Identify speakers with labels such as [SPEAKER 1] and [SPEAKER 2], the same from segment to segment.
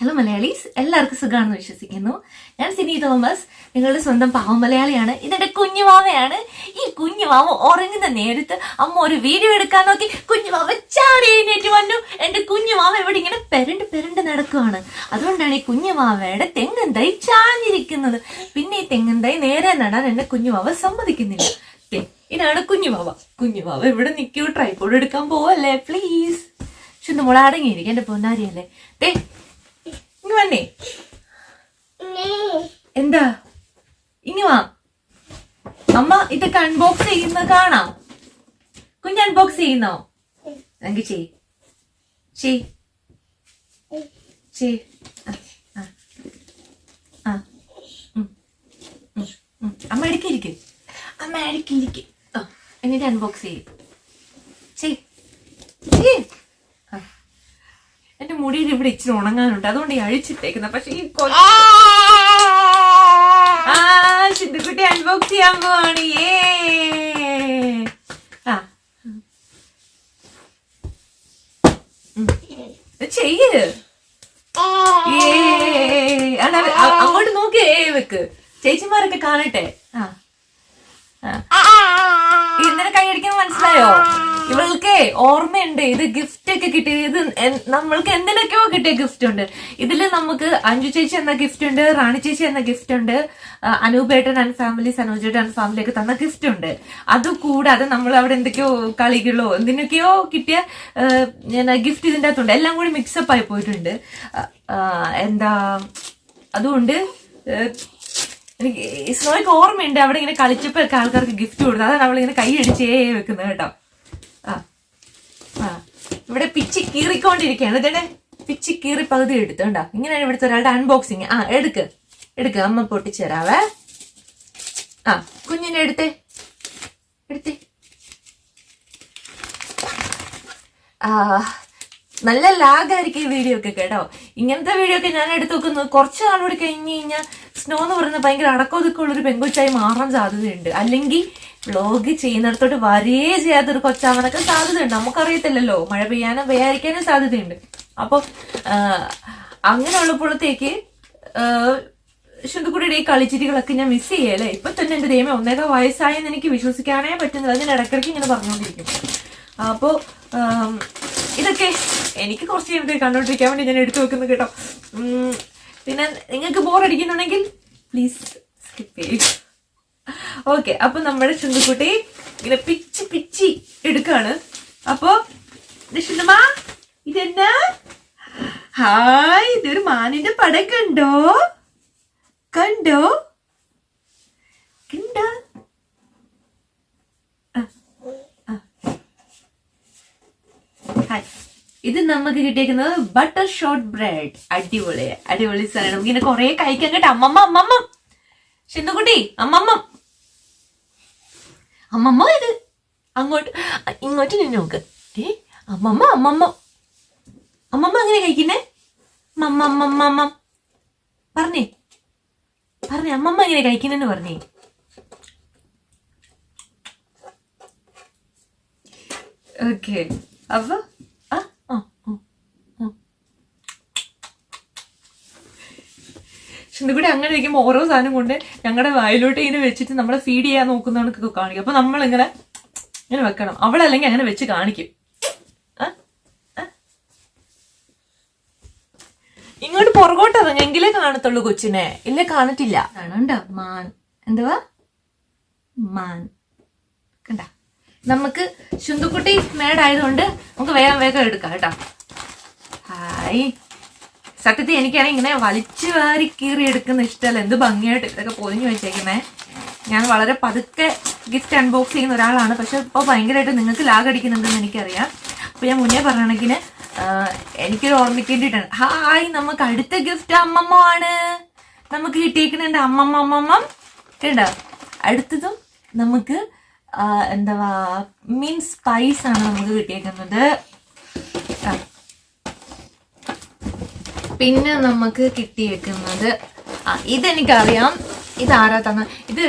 [SPEAKER 1] Hello Malayalees. എല്ലാവർക്കും സുഖമാണെന്ന് വിശ്വസിക്കുന്നു. ഞാൻ സിനി തോമസ്. നിങ്ങളുടെ സ്വന്തം പാവം മലയാളിയാണ്. ഇതെന്റെ കുഞ്ഞുമാവയാണ് ഈ കുഞ്ഞുമാവ ഉറങ്ങുന്ന നേരത്ത് അമ്മ ഒരു വീഡിയോ എടുക്കാൻ നോക്കി കുഞ്ഞുമാവ ചാടി എഴുന്നേറ്റ് വന്നു. എന്റെ കുഞ്ഞുമാവ ഇവിടെ ഇങ്ങനെ പെരണ്ട് പെരണ്ട് നടക്കുവാണ്. അതുകൊണ്ടാണ് ഈ കുഞ്ഞുമാവയുടെ തെങ്ങൻ തൈ ചാഞ്ഞിരിക്കുന്നത്. പിന്നെ ഈ തെങ്ങൻ തൈ നേരെ നടാൻ എന്റെ കുഞ്ഞുമാവ സമ്മതിക്കുന്നില്ല. ഇതാണ് കുഞ്ഞുമാവ കുഞ്ഞുമാവ ഇവിടെ നിൽക്കൂ ട്രൈപ്പോഡ് എടുക്കാൻ പോവല്ലേ പ്ലീസ് പക്ഷെ നമ്മൾ അടങ്ങിയിരിക്കും. എന്റെ പൊന്നാരിയല്ലേ. ദേ ഇങ്ങ് വന്നേ. എന്താ? ഇങ്ങ് വാ. അമ്മ ഇതൊക്കെ അൺബോക്സ് ചെയ്യുന്ന കാണാം. കുഞ്ഞ് അൺബോക്സ് ചെയ്യുന്നോ? എങ്കിൽ ചെയ്. ചെയ്. ചെയ്. അമ്മ ഇടയ്ക്കിരിക്കും അമ്മ ഇടയ്ക്കിരിക്കും എന്നിട്ട് അൺബോക്സ് ചെയ്യും. ചെയ് ചെയ് എന്റെ മുടിയിൽ ഇവിടെ ഇച്ചിരി ഉണങ്ങാനുണ്ട്. അതുകൊണ്ട് ഈ അഴിച്ചിട്ടേക്കുന്നത് പക്ഷെ ഈ ആ! സിദ്ധുക്കുട്ടി അൺബോക്സ് ചെയ്യാൻ പോവാണ്. ഏ ആ. ചെയ്യ്. അങ്ങോട്ട് നോക്കിയേ വെക്ക്. ചേച്ചിമാരൊക്കെ കാണട്ടെ. ആ. ഇന്നലെ കൈയടിക്കാൻ മനസ്സിലായോ? ഇവൾക്ക് ഓർമ്മയുണ്ട് ഇത് ഗിഫ്റ്റ് ഒക്കെ കിട്ടിയത് ഇത് നമ്മൾക്ക് എന്തിനൊക്കെയോ കിട്ടിയ ഗിഫ്റ്റ് ഉണ്ട്. ഇതിൽ നമുക്ക് അഞ്ജു ചേച്ചി എന്ന ഗിഫ്റ്റ് ഉണ്ട് റാണി ചേച്ചി എന്ന ഗിഫ്റ്റ് ഉണ്ട് അനൂപേട്ടൻ ആൻഡ് ഫാമിലി സനോജേട്ടൻ ആൻഡ് ഫാമിലി ഒക്കെ തന്ന ഗിഫ്റ്റ് ഉണ്ട്. അതുകൂടാതെ നമ്മൾ അവിടെ എന്തൊക്കെയോ കളികളോ എന്തിനൊക്കെയോ കിട്ടിയ ഗിഫ്റ്റ് ഇതിന്റെ അകത്തുണ്ട്. എല്ലാം കൂടി മിക്സപ്പ് ആയി പോയിട്ടുണ്ട്. എന്താ അതുകൊണ്ട് എനിക്ക് സ്നോയ്ക്ക് ഓർമ്മയുണ്ട് അവിടെ ഇങ്ങനെ കളിച്ചപ്പോ ആൾക്കാർക്ക് ഗിഫ്റ്റ് കൊടുത്തു അതാണ് അവളിങ്ങനെ കൈ അടിച്ചേ വെക്കുന്നത് കേട്ടോ. ആ ആ. ഇവിടെ പിച്ചി കീറിക്കൊണ്ടിരിക്കുകയാണ്. ഇതേ പിച്ചി കീറി പകുതി എടുത്തോണ്ടോ ഇങ്ങനെയാണ് ഇവിടുത്തെ ഒരാളുടെ അൺബോക്സിങ് ആ എടുക്ക്. എടുക്ക്. അമ്മ പൊട്ടിച്ചേരാവേ ആ കുഞ്ഞിനെ എടുത്തേ. എടുത്തേ. ആ നല്ല ലാഗായിരിക്കും ഈ വീഡിയോ ഒക്കെ കേട്ടോ. ഇങ്ങനത്തെ വീഡിയോ ഒക്കെ ഞാൻ എടുത്തു നോക്കുന്നത് കുറച്ച് നാളുകൂടി കഴിഞ്ഞ് കഴിഞ്ഞാൽ സ്നോ എന്ന് പറയുന്നത് ഭയങ്കര അടക്കമൊതുക്കമുള്ള ഒരു പെൺകൊച്ചായി മാറാൻ സാധ്യതയുണ്ട്. അല്ലെങ്കിൽ വ്ളോഗ് ചെയ്യുന്നിടത്തോട്ട് വരേ ചെയ്യാത്തൊരു കൊച്ചാവാനൊക്കെ സാധ്യതയുണ്ട്. നമുക്കറിയത്തില്ലല്ലോ. മഴ പെയ്യാനും പെയ്യാതിരിക്കാനും സാധ്യതയുണ്ട്. അപ്പൊ അങ്ങനെ ഉള്ളപ്പോഴത്തേക്ക് ശുദ്ധക്കുടിയുടെ ഈ കളിച്ചിരികളൊക്കെ ഞാൻ മിസ് ചെയ്യല്ലേ ഇപ്പൊ തന്നെ എന്റെ ദൈവം ഒന്നേക്കാ വയസ്സായെന്ന് എനിക്ക് വിശ്വസിക്കാനേ പറ്റുന്നില്ല. അതിന് ഇടയ്ക്കിടയ്ക്ക് ഇങ്ങനെ പറഞ്ഞുകൊണ്ടിരിക്കും. അപ്പോ ഇതൊക്കെ എനിക്ക് കുറച്ച് കണ്ടോണ്ടിരിക്കാൻ വേണ്ടി ഞാൻ എടുത്തു വെക്കുന്നു കേട്ടോ. പിന്നെ നിങ്ങൾക്ക് ബോർ അടിക്കുന്നുണ്ടെങ്കിൽ പ്ലീസ് സ്കിപ്പ് ചെയ്യും ഓക്കെ അപ്പൊ നമ്മുടെ ചുണ്ടുക്കുട്ടി ഇങ്ങനെ പിച്ചി പിച്ചി എടുക്കാണ്. അപ്പോ നിഷിതമാ ഇതെന്നാ? ഹായ് ഇതൊരു മാനിന്റെ പടം കണ്ടോ? കണ്ടോ ഹായ് ഇത് നമുക്ക് കിട്ടിയേക്കുന്നത് ബട്ടർ ഷോർട്ട് ബ്രെഡ് അടിപൊളി അടിപൊളി സാധനം. നമുക്ക് ഇങ്ങനെ കുറെ കഴിക്കാൻ കേട്ടോ. അമ്മമ്മ അമ്മമ്മ. ഷിന്ദുകുട്ടി അമ്മമ്മ. അമ്മമ്മ ഇത്. അങ്ങോട്ട് ഇങ്ങോട്ട് നിന്ന് നോക്ക്. ഏ അമ്മമ്മ അമ്മമ്മ. അമ്മമ്മ അങ്ങനെ കഴിക്കുന്നേ? മമ്മമ്മമ്മമ്മ പറഞ്ഞേ. പറഞ്ഞേ അമ്മമ്മ എങ്ങനെ കഴിക്കുന്നെന്ന് പറഞ്ഞേ. ഓക്കെ അപ്പൊ ആ ആ ആ, ആ. കൂടി അങ്ങനെ ഇരിക്കുമ്പോൾ ഓരോ സാധനം കൊണ്ട് ഞങ്ങളുടെ വായിലോട്ട് ഇങ്ങനെ വെച്ചിട്ട് നമ്മളെ ഫീഡ് ചെയ്യാൻ നോക്കുന്നവർക്ക് കാണിക്കും. അപ്പൊ നമ്മളിങ്ങനെ ഇങ്ങനെ വെക്കണം. അവളല്ലെങ്കിൽ അങ്ങനെ വെച്ച് കാണിക്കും? ഇങ്ങോട്ട് പുറകോട്ട് ഇറങ്ങെങ്കിലേ കാണത്തുള്ളൂ കൊച്ചിനെ. ഇല്ല? കാണത്തില്ല. കാണണ്ട. മാൻ. എന്തുവാ? മാൻ. കണ്ട. നമുക്ക് ശുന്തുക്കുട്ടി മേഡായതുകൊണ്ട് നമുക്ക് വേഗം വേഗം എടുക്കാം കേട്ടോ. ഹായ് സത്യത്തിൽ എനിക്കാണെങ്കിൽ ഇങ്ങനെ വലിച്ചു വാരി കീറി എടുക്കുന്ന ഇഷ്ടമല്ല. എന്ത് ഭംഗിയായിട്ട് ഇതൊക്കെ പൊതിഞ്ഞു വെച്ചേക്കുന്നേ. ഞാൻ വളരെ പതുക്കെ ഗിഫ്റ്റ് അൺബോക്സ് ചെയ്യുന്ന ഒരാളാണ്. പക്ഷെ ഇപ്പോൾ ഭയങ്കരമായിട്ട് നിങ്ങൾക്ക് ലാഗ് അടിക്കുന്നുണ്ടെന്ന് എനിക്കറിയാം. അപ്പോൾ ഞാൻ മുന്നേ പറഞ്ഞണെങ്കിൽ എനിക്കൊരു ഓർമ്മിക്കേണ്ടിയിട്ടാണ് ഹായ് നമുക്ക് അടുത്ത ഗിഫ്റ്റ് അമ്മമ്മ ആണ് നമുക്ക് കിട്ടിയേക്കുന്നുണ്ട് അമ്മമ്മ അമ്മമ്മ. കേട്ടോ അടുത്തതും നമുക്ക് എന്താ മീൻ സ്പൈസ് ആണ് നമുക്ക് കിട്ടിയേക്കുന്നത് ആ. പിന്നെ നമുക്ക് കിട്ടിയേക്കുന്നത് ആ ഇതെനിക്കറിയാം. ഇത് ആരാ തന്ന? ഇത്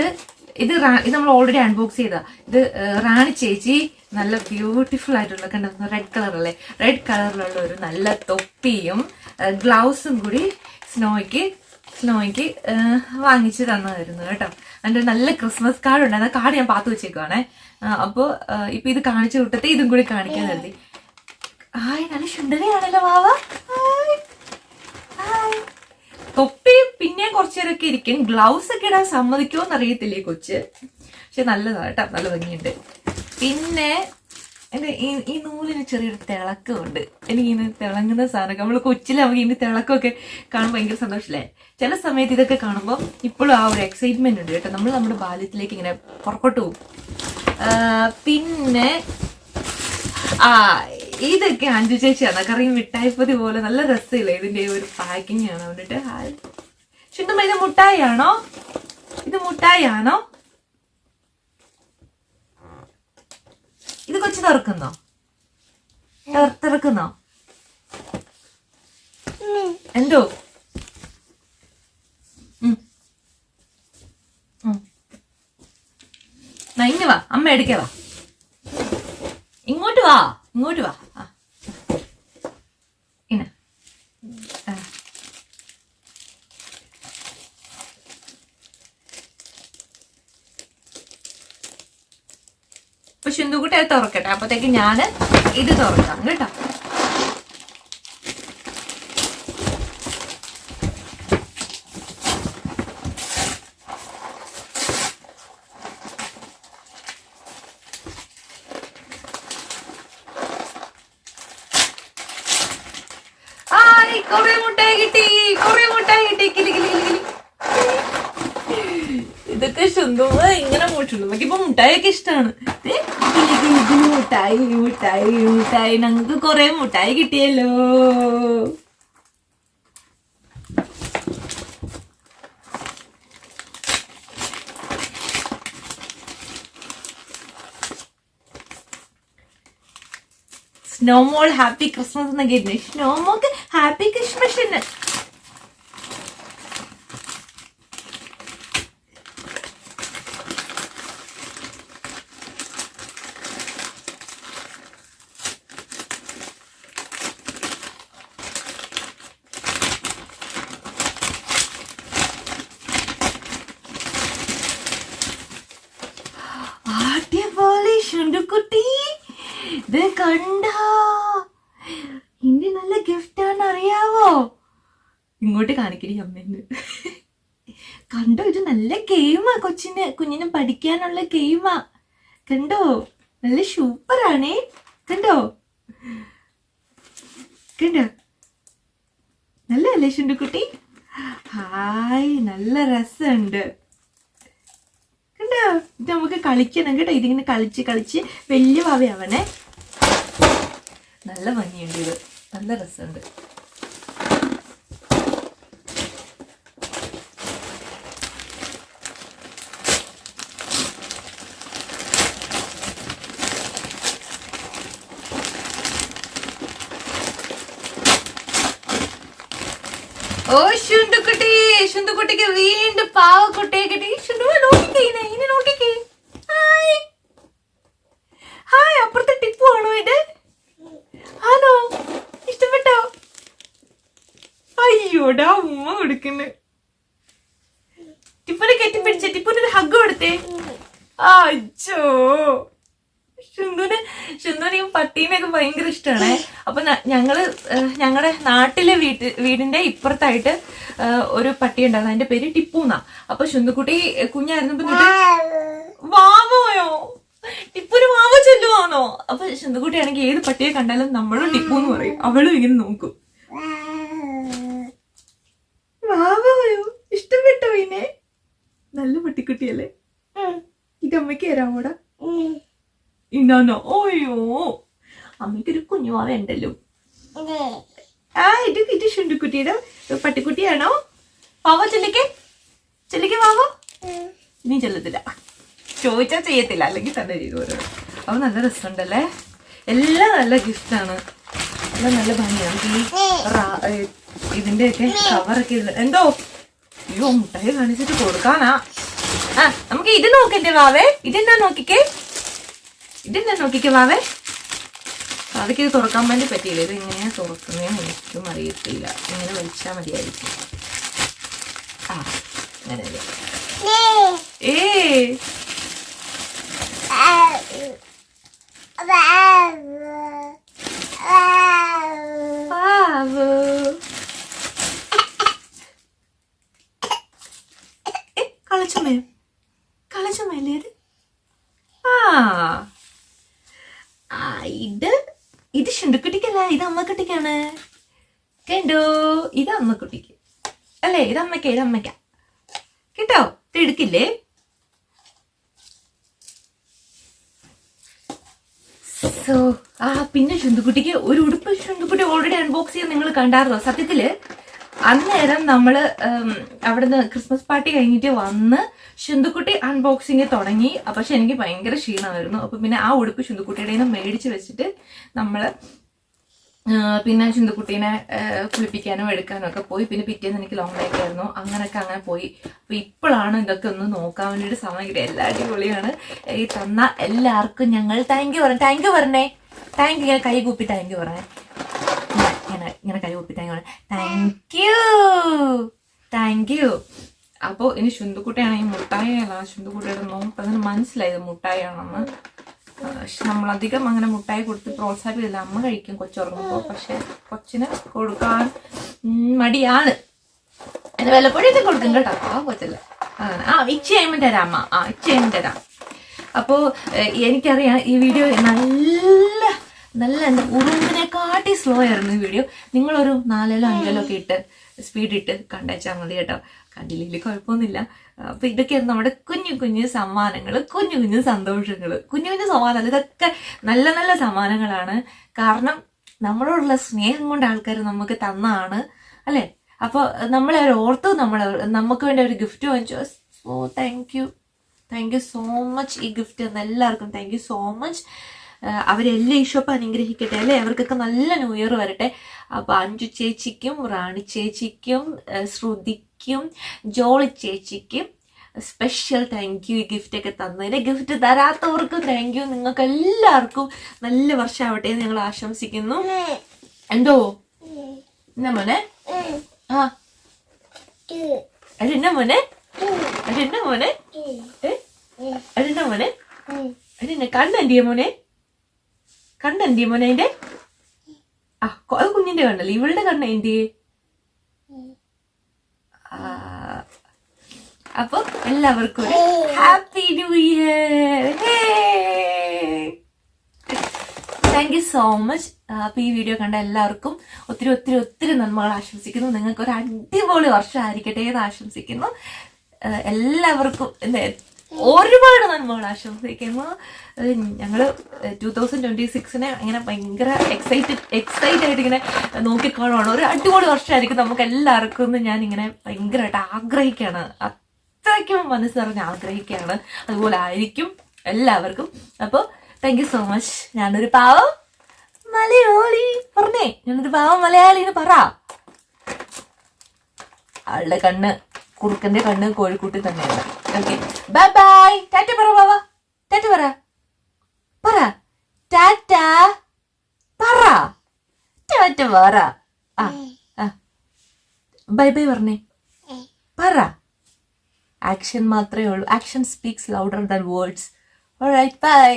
[SPEAKER 1] ഇത് ഇത് നമ്മൾ ഓൾറെഡി അൺബോക്സ് ചെയ്ത. ഇത് റാണി ചേച്ചി നല്ല ബ്യൂട്ടിഫുൾ ആയിട്ടുള്ള കണ്ടോ റെഡ് കളറല്ലേ റെഡ് കളറിലുള്ള ഒരു നല്ല തൊപ്പിയും ഗ്ലൗസും കൂടി സ്നോയ്ക്ക് സ്നോയ്ക്ക് വാങ്ങിച്ചു തന്നതായിരുന്നു കേട്ടോ. എന്റെ നല്ല ക്രിസ്മസ് കാർഡ് ഉണ്ടായിരുന്നു ആ കാർഡ് ഞാൻ പാത്തു വെച്ചേക്കുവാണേ. അപ്പോൾ ഇപ്പൊ ഇത് കാണിച്ചു വിട്ടത്തെ ഇതും കൂടി കാണിക്കാൻ കരുതി. ആയ് നല്ല സുന്ദരിയാണല്ലോ വാവ ഹായ് ഹായ് തൊപ്പി നേരമൊക്കെ ഇരിക്കും. ഗ്ലൗസ് ഒക്കെ ഇടാൻ സമ്മതിക്കുമോ എന്നറിയത്തില്ലേ കൊച്ച്? പക്ഷെ നല്ലതാണ് കേട്ടോ. നല്ല ഭംഗിയുണ്ട്. പിന്നെ എന്റെ ഈ നൂലിന് ചെറിയൊരു തിളക്കമുണ്ട്. എനിക്കിങ്ങനെ തിളങ്ങുന്ന സാധനം നമ്മൾ കൊച്ചിൽ നമുക്ക് ഇതിന്റെ തിളക്കമൊക്കെ കാണുമ്പോൾ ഭയങ്കര സന്തോഷമല്ലേ ചില സമയത്ത് ഇതൊക്കെ കാണുമ്പോൾ ഇപ്പോഴും ആ ഒരു എക്സൈറ്റ്മെന്റ് ഉണ്ട് കേട്ടോ. നമ്മൾ നമ്മുടെ ബാല്യത്തിലേക്ക് ഇങ്ങനെ പുറകോട്ട് പോകും. പിന്നെ ആ ഇതൊക്കെ അഞ്ചു ചേച്ചിയാണ് കറി മിഠായിപ്പതി പോലെ നല്ല രസമില്ല? ഇതിന്റെ ഒരു പാക്കിംഗ് ആണ് വന്നിട്ട് ഹായ്. ചുണ്ടുമ്പ ഇത് മുട്ടായി ആണോ ഇത് മുട്ടായി ആണോ ഇത് കൊച്ചു തുറക്കുന്നോ? തുറ- തുറക്കുന്നോ? എന്തോ? ഇങ്ങ് വാ. അമ്മ എടുക്കേ വാ. ഇങ്ങോട്ട് വാ ഇങ്ങോട്ട് വാ. ആ. ഇന്ന ആ. അത് തുറക്കട്ടെ. അപ്പത്തേക്ക് ഞാൻ ഇത് തുറക്കാം കേട്ടോ. കൊറേ മുട്ടായി കിട്ടി ഇതൊക്കെ ഇങ്ങനെ മുട്ടുള്ളൂ നമുക്കിപ്പോ മുട്ടായൊക്കെ ഇഷ്ടമാണ് മുട്ടായി മുട്ടായി മുട്ടായി. ഞങ്ങൾക്ക് കൊറേ മുട്ടായി കിട്ടിയല്ലോ. സ്നോമോൾ ഹാപ്പി ക്രിസ്മസ് എന്നൊക്കെ സ്നോമോക്ക് ഹാപ്പി ക്രിസ്മസ് അടിപൊളി ശുണ്ടുക്കുട്ടി ഇത് കണ്ടോ ഇനി നല്ല ഗിഫ്റ്റ് ആണെന്ന് അറിയാവോ ഇങ്ങോട്ട് കാണിക്കടി അമ്മേന്ന് കണ്ടോ ഇത് നല്ല ഗെയിമാ കൊച്ചിന്. കുഞ്ഞിന് പഠിക്കാനുള്ള ഗെയിമാ. കണ്ടോ? നല്ല സൂപ്പറാണേ. കണ്ടോ? കണ്ടോ? നല്ലതല്ലേ ശുണ്ടുക്കുട്ടി? ഹായ് നല്ല രസമുണ്ട്. കണ്ടോ? ഇത് നമുക്ക് കളിക്കണം കേട്ടോ. ഇതിങ്ങനെ കളിച്ച് കളിച്ച് വലിയ ഭാവി അവനെ നല്ല ഭംഗിയുണ്ട് ഇത്. നല്ല രസമുണ്ട് ഓ ശുണ്ടുക്കുട്ടി ശുണ്ടുക്കുട്ടിക്ക് വീണ്ടും പാവക്കുട്ടിയെ കിട്ടി. നോക്കിക്കേ ഇതിനെ നോക്കിക്കേ ഹായ്. ഹായ് അപ്പുറത്തെ ടിപ്പു ആണോ ഇത്? ആണോ? ഇഷ്ടപ്പെട്ടോ? അയ്യോടാ ഉമ്മ കൊടുക്കുന്നു. ടിപ്പുനെ കെട്ടിപ്പിടിച്ചേ ടിപ്പുന് ഒരു ഹഗ് കൊടുത്തേ. അച്ഛോ ശുന്തുന് ശുന്തുന് ഈ പട്ടീനെയൊക്കെ ഭയങ്കര ഇഷ്ടമാണ് അപ്പൊ ഞങ്ങൾ ഞങ്ങളുടെ നാട്ടിലെ വീട്ട് വീടിന്റെ ഇപ്പുറത്തായിട്ട് ഒരു പട്ടി ഉണ്ടായിരുന്നു. അതിന്റെ പേര് ടിപ്പൂന്ന. അപ്പൊ ശുന്തുക്കുട്ടി കുഞ്ഞായിരുന്നപ്പോ തൊട്ട് വാവോയോ? ടിപ്പുന് വാവ ചെല്ലുവാണോ അപ്പൊ ശുന്തുക്കുട്ടി ആണെങ്കിൽ ഏത് പട്ടിയെ കണ്ടാലും നമ്മളും ടിപ്പു എന്ന് പറയും. അവളും ഇങ്ങനെ നോക്കും. വാവോയോ? ഇഷ്ടപ്പെട്ടോ ഇനെ നല്ല പട്ടിക്കുട്ടിയല്ലേ? ഇത് അമ്മയ്ക്ക് തരാമോടാ? ഇന്നാനോ ഓയോ അമ്മയ്ക്കൊരു കുഞ്ഞുമാവ ഉണ്ടല്ലോ ആ ഇത് ഇത് ശുണ്ടുക്കുട്ടിയുടെ പട്ടിക്കുട്ടിയാണോ? വാവോ ചെല്ലിക്ക്. ചെല്ലിക്ക് വാവോ. നീ ചെല്ലത്തില്ല. ചോദിച്ചാൽ ചെയ്യത്തില്ല. അല്ലെങ്കിൽ തന്നെ ചെയ്തു ഓരോ അവ നല്ല രസമുണ്ടല്ലേ? എല്ലാം നല്ല ഗിഫ്റ്റാണ് എല്ലാം നല്ല ഭംഗിയാണ്. ഈ ഇതിന്റെ ഒക്കെ ഇതിന്റെയൊക്കെ കവറൊക്കെ എന്തോ? അയ്യോ മുട്ടായി കാണിച്ചിട്ട് കൊടുക്കാനാ. ആ നമുക്ക് ഇത് നോക്കണ്ടേ വാവേ? ഇതെന്താ നോക്കിക്കേ? ഇതെന്താ നോക്കിക്കോ വാവേ അതൊക്കെ ഇത് തുറക്കാൻ വേണ്ടി പറ്റിയില്ല. ഇത് ഇങ്ങനെ തുറക്കുന്നതെന്ന് എനിക്കും അറിയത്തില്ല. ഇങ്ങനെ വലിച്ചാൽ മതിയായിരിക്കും. ആ അങ്ങനെ ഏ ഏ പാവു ഏ കളിച്ചുമേ കളിച്ചുമല്ലേ ഇത് ആ ആ ഇത് ഇത് ശുണ്ടുക്കുട്ടിക്കല്ല ഇത് അമ്മക്കുട്ടിക്കാണ്. കണ്ടോ? ഇത് അമ്മക്കുട്ടിക്ക്. അല്ലേ? ഇത് അമ്മയ്ക്ക ഇത് അമ്മയ്ക്ക. കേട്ടോ? തിടുക്കില്ലേ സോ ആ പിന്നെ ശുന്തുക്കുട്ടിക്ക് ഒരു ഉടുപ്പ് ശുന്തുക്കുട്ടി ഓൾറെഡി അൺബോക്സ് ചെയ്യാൻ നിങ്ങൾ കണ്ടായിരുന്നോ? സത്യത്തിൽ അന്നേരം നമ്മൾ അവിടുന്ന് ക്രിസ്മസ് പാർട്ടി കഴിഞ്ഞിട്ട് വന്ന് ശുന്തുക്കുട്ടി അൺബോക്സിങ് തുടങ്ങി. പക്ഷെ എനിക്ക് ഭയങ്കര ക്ഷീണമായിരുന്നു. അപ്പൊ പിന്നെ ആ ഉടുപ്പ് ശുന്തുക്കുട്ടിയുടെ നിന്ന് മേടിച്ച് വെച്ചിട്ട് നമ്മൾ പിന്നെ ചിന്തുക്കുട്ടീനെ കുളിപ്പിക്കാനും എടുക്കാനും ഒക്കെ പോയി. പിന്നെ പിറ്റേന്ന് എനിക്ക് ലോങ് നൈറ്റ് ആയിരുന്നു. അങ്ങനെയൊക്കെ അങ്ങനെ പോയി. അപ്പൊ ഇപ്പോഴാണ് ഇതൊക്കെ ഒന്ന് നോക്കാൻ വേണ്ടിയിട്ട് സമയം കിട്ടിയത്. എല്ലാ അടിപൊളിയാണ്. ഈ തന്ന എല്ലാവർക്കും ഞങ്ങൾ താങ്ക് യു പറഞ്ഞു. താങ്ക് യു പറഞ്ഞേ. താങ്ക് യു കൈ കൂപ്പി താങ്ക് യു പറഞ്ഞേ. ഇങ്ങനെ- ഇങ്ങനെ ഇങ്ങനെ കൈ കൂപ്പി താങ്ക് യു പറഞ്ഞു. താങ്ക് യു താങ്ക് യു അപ്പോൾ ഇനി ശുന്തുക്കുട്ടിയാണെങ്കിൽ മുട്ടായി അല്ല ശുന്തുക്കുട്ടിയുടെ നോക്ക് അതിന് മനസ്സിലായത് മുട്ടായാണെന്ന് പക്ഷെ നമ്മളധികം അങ്ങനെ മുട്ടായി കൊടുത്ത് പ്രോത്സാഹിപ്പിക്കില്ല അമ്മ കഴിക്കും കൊച്ചുറങ്ങുമ്പോൾ പക്ഷെ കൊച്ചിന് കൊടുക്കാൻ മടിയാണ്. എന്നെ വല്ലപ്പോഴൊക്കെ കൊടുക്കും കേട്ടോ. ആ കൊച്ചല്ല ആ ഇച്ച തരാം അമ്മ. ആ ഇച്ച കഴിയുമ്പോൾ തരാം. അപ്പോൾ എനിക്കറിയാം ഈ വീഡിയോ നല്ല നല്ല എന്താ ഉറുമ്പിനെക്കാട്ടി സ്ലോ ആയിരുന്നു ഈ വീഡിയോ. നിങ്ങളൊരു നാലിലോ അഞ്ചിലോ ഒക്കെ ഇട്ട് സ്പീഡ് ഇട്ട് കണ്ടേച്ചാൽ മതി കേട്ടോ. കണ്ടില്ലെങ്കിൽ കുഴപ്പമൊന്നുമില്ല. അപ്പൊ ഇതൊക്കെ നമ്മുടെ കുഞ്ഞു കുഞ്ഞു സമ്മാനങ്ങൾ കുഞ്ഞു കുഞ്ഞു സന്തോഷങ്ങൾ കുഞ്ഞു കുഞ്ഞു സമ്മാനങ്ങൾ ഇതൊക്കെ നല്ല നല്ല സമ്മാനങ്ങളാണ്. കാരണം നമ്മളോടുള്ള സ്നേഹം കൊണ്ട് ആൾക്കാർ നമുക്ക് തന്നാണ്. അല്ലേ? അപ്പോൾ നമ്മളെ അവർ ഓർത്തു നമ്മൾ നമുക്ക് വേണ്ടി ഒരു ഗിഫ്റ്റ് വാങ്ങിച്ചു. So thank you thank you so much ഈ ഗിഫ്റ്റ് തന്ന എല്ലാവർക്കും താങ്ക് യു സോ മച്ച് അവരെല്ലാം ഈശോപ്പ് അനുഗ്രഹിക്കട്ടെ അല്ലേ? അവർക്കൊക്കെ നല്ല ന്യൂ ഇയർ വരട്ടെ. അപ്പൊ അഞ്ചു ചേച്ചിക്കും റാണി ചേച്ചിക്കും ശ്രുതിക്കും ജോളി ചേച്ചിക്കും സ്പെഷ്യൽ താങ്ക് യു ഈ ഗിഫ്റ്റ് ഒക്കെ തന്നതിന്. ഗിഫ്റ്റ് തരാത്തവർക്കും താങ്ക് യു നിങ്ങൾക്ക് എല്ലാവർക്കും നല്ല വർഷമാവട്ടെ എന്ന് ഞങ്ങൾ ആശംസിക്കുന്നു. എന്തോ? എന്നാ മോനെ? ആ. അതെന്നാ മോനെ? അതെന്നാ മോനെ? അതെന്നാ മോനെ? അതെന്നെ കണ്ണെന്തിയ മോനെ? കണ്ണെന്തിയ മോനെ അതിന്റെ? ആ അത് കുഞ്ഞിന്റെ കണ്ടല്ലേ? ഇവളുടെ കണ്ണ എന്തിയെ അപ്പൊ എല്ലാവർക്കും happy new year. Thank you so much അപ്പൊ ഈ വീഡിയോ കണ്ട എല്ലാവർക്കും ഒത്തിരി ഒത്തിരി ഒത്തിരി നന്മകൾ ആശംസിക്കുന്നു. നിങ്ങൾക്ക് ഒരു അടിപൊളി വർഷം ആയിരിക്കട്ടെ എന്ന് ആശംസിക്കുന്നു. എല്ലാവർക്കും എന്താ ഒരുപാട് നന്മകൾ ആശംസിക്കുന്നു. ഞങ്ങൾ ടൂ തൗസൻഡ് ട്വന്റി സിക്സിനെ ഇങ്ങനെ ഭയങ്കര എക്സൈറ്റഡ് എക്സൈറ്റ് ആയിട്ട് ഇങ്ങനെ നോക്കിക്കാണുവാണ് ഒരു അടിപൊളി വർഷമായിരിക്കും നമുക്ക് എല്ലാവർക്കും എന്ന് ഞാൻ ഇങ്ങനെ ഭയങ്കരമായിട്ട് ആഗ്രഹിക്കുകയാണ്. അത്രയ്ക്കും മനസ്സ് നിറഞ്ഞ് ആഗ്രഹിക്കുകയാണ്. അതുപോലെ ആയിരിക്കും എല്ലാവർക്കും. അപ്പോൾ താങ്ക് യു സോ മച്ച് ഞാനൊരു പാവം മലയാളി. പറഞ്ഞേ ഞാനൊരു പാവം മലയാളി എന്ന് പറ. ആളുടെ കണ്ണ് കുറുക്കന്റെ കണ്ണ് കോഴിക്കൂട്ടിൽ തന്നെയാണ്. ബൈ ബൈ ടാറ്റ പറ ബാവ ടാറ്റ പറ. പറ. ടാറ്റ പറ. ടാറ്റ പറ. ആ ബൈ ബൈ പറഞ്ഞേ. പറ. ആക്ഷൻ മാത്രമേ ഉള്ളൂ. Action speaks louder than words alright bye